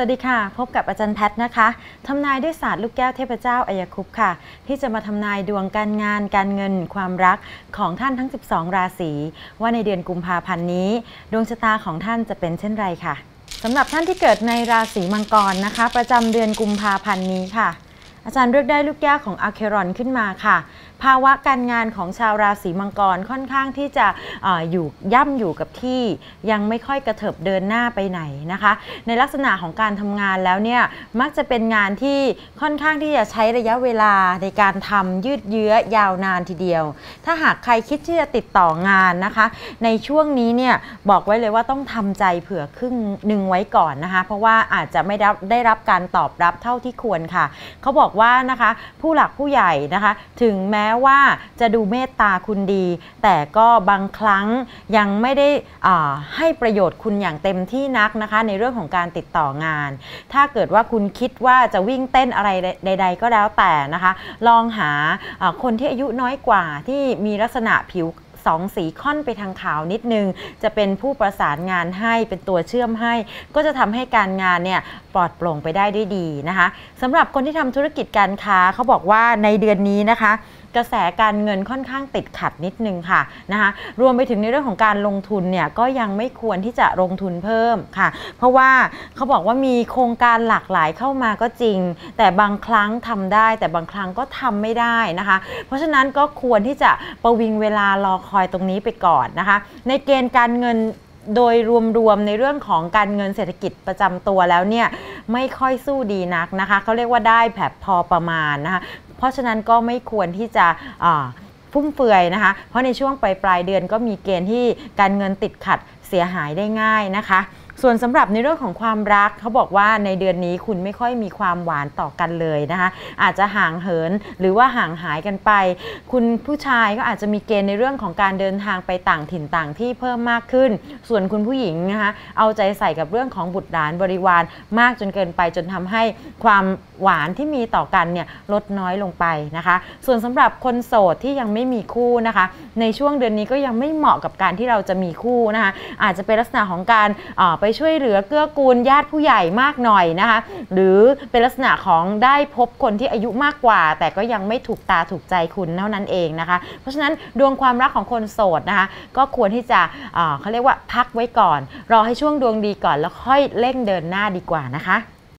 วัสดีค่ะ พบกับอาจารย์แพทย์นะคะทำนายด้วยศาสตร์ลูกแก้วเทพเจ้าอายคุปต์ค่ะ ที่จะมาทำนายดวงการงาน การเงิน ความรักของท่านทั้ง 12 ราศีว่าในเดือนกุมภาพันธ์นี้ ดวงชะตาของท่านจะเป็นเช่นไรค่ะสำหรับท่านที่เกิดในราศีมังกรนะคะ ประจำเดือนกุมภาพันธ์นี้ค่ะ อาจารย์เลือกได้ลูกแก้วของอะเครอนขึ้นมาค่ะ ภาวะการงานของชาวราศีมังกรค่อนข้างที่จะออยู่ย่ำอยู่กับที่ยังไม่ค่อยกระเถิบเดินหน้าไปไหนนะคะ ในลักษณะของการทำงานแล้วเนี่ยมักจะเป็นงานที่ค่อนข้างที่จะใช้ระยะเวลาในการทำยืดเยื้อยาวนานทีเดียว ถ้าหากใครคิดที่จะติดต่องานนะคะ ในช่วงนี้เนี่ยบอกไว้เลยว่าต้องทำใจเผื่อครึ่งหนึ่งไว้ก่อนนะคะ เพราะว่าอาจจะไม่ได้ได้รับการตอบรับเท่าที่ควรค่ะ เขาบอกว่านะคะผู้หลักผู้ใหญ่นะคะ ถึงแม้ว่าจะดูเมตตาคุณดี แต่ก็บางครั้งยังไม่ได้ให้ประโยชน์คุณอย่างเต็มที่นักนะคะ ในเรื่องของการติดต่องาน ถ้าเกิดว่าคุณคิดว่าจะวิ่งเต้นอะไรใด ๆ ก็แล้วแต่นะคะ ลองหาคนที่อายุน้อยกว่าที่มีลักษณะผิว สองสีค่อนไปทางขาวนิดนึง จะเป็นผู้ประสานงานให้เป็นตัวเชื่อมให้ ก็จะทำให้การงานเนี่ยปลอดโปร่งไปได้ด้วยดีนะคะสำหรับคนที่ทำธุรกิจการค้าเขาบอกว่าในเดือนนี้นะคะกระแสการเงินค่อนข้างติดขัดนิดนึงค่ะนะคะรวมไปถึงในเรื่องของการลงทุนเนี่ยก็ยังไม่ควรที่จะลงทุนเพิ่มค่ะ เพราะว่าเขาบอกว่ามีโครงการหลากหลายเข้ามาก็จริง แต่บางครั้งทำได้ แต่บางครั้งก็ทำไม่ได้นะคะ เพราะฉะนั้นก็ควรที่จะประวิงเวลารอคอยตรงนี้ไปก่อนนะคะ ในเกณฑ์การเงินโดยรวมๆในเรื่องของการเงินเศรษฐกิจประจำตัวแล้วเนี่ยไม่ค่อยสู้ดีนักนะคะเขาเรียกว่าได้แบบพอประมาณนะคะเพราะฉะนั้นก็ไม่ควรที่จะฟุ่มเฟือยนะคะ เพราะในช่วงปลายปลายเดือนก็มีเกณฑ์ที่การเงินติดขัดเสียหายได้ง่ายนะคะ ส่วนสำหรับในเรื่องของความรักเขาบอกว่าในเดือนนี้คุณไม่ค่อยมีความหวานต่อกันเลยนะคะอาจจะห่างเหินหรือว่าห่างหายกันไป คุณผู้ชายก็อาจจะมีเกณฑ์ในเรื่องของการเดินทางไปต่างถิ่นต่างที่เพิ่มมากขึ้น ส่วนคุณผู้หญิงนะคะเอาใจใส่กับเรื่องของบุตรหลานบริวารมากจนเกินไปจนทำให้ความหวานที่มีต่อกันเนี่ยลดน้อยลงไปนะคะ ส่วนสำหรับคนโสดที่ยังไม่มีคู่นะคะ ในช่วงเดือนนี้ก็ยังไม่เหมาะกับการที่เราจะมีคู่นะคะอาจจะเป็นลักษณะของการไปช่วยเหลือเกื้อกูลญาติผู้ใหญ่มากหน่อยนะคะ หรือเป็นลักษณะของได้พบคนที่อายุมากกว่า แต่ก็ยังไม่ถูกตาถูกใจคุณเท่านั้นเองนะคะ เพราะฉะนั้นดวงความรักของคนโสดนะคะ ก็ควรที่จะเขาเรียกว่าพักไว้ก่อน รอให้ช่วงดวงดีก่อนแล้วค่อยเร่งเดินหน้าดีกว่านะคะ